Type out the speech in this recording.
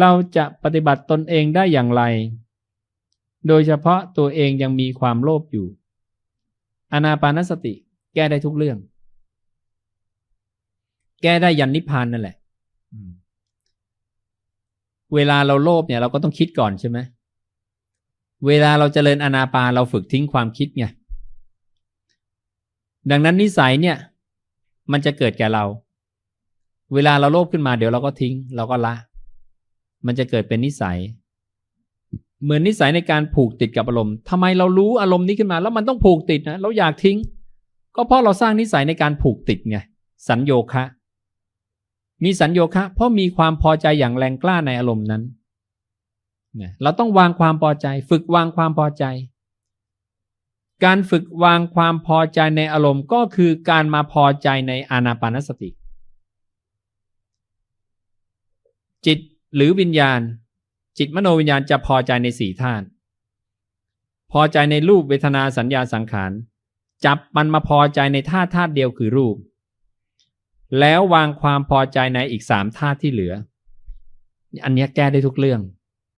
เราจะปฏิบัติตนเองได้อย่างไร โดยเฉพาะตัวเองยังมีความโลภอยู่ อนาปานสติแก้ได้ทุกเรื่อง แก้ได้ยันนิพพานนั่นแหละเวลาเราโลภเนี่ยเราก็ต้องคิดก่อนใช่ไหมเวลาเราจเจริญอนาปานเราฝึกทิ้งความคิดไง ดังนั้นนิสัยเนี่ย มันจะเกิดแก่เรา เวลาเราโลภขึ้นมาเดี๋ยวเราก็ทิ้ง เราก็ละ มันจะเกิดเป็นนิสัย เหมือนนิสัยในการผูกติดกับอารมณ์ทำไมเรารู้อารมณ์นี้ขึ้นมา แล้วมันต้องผูกติดนะเราอยากทิ้ง ก็เพราะเราสร้างนิสัยในการผูกติดไงสัญโยคะ มีสัญโยคะ เพราะมีความพอใจอย่างแรงกล้าในอารมณ์นั้นเราต้องวางความพอใจ ฝึกวางความพอใจ การฝึกวางความพอใจในอารมณ์ก็คือการมาพอใจในอานาปานสติ จิต หรือวิญญาณ จิตมโนวิญญาณจะพอใจในสี่ธาตุพอใจในรูปเวทนาสัญญาสังขาร จับมันมาพอใจในธาตุธาตุเดียวคือรูป แล้ววางความพอใจในอีกสามธาตุที่เหลือ อันนี้แก้ได้ทุกเรื่อง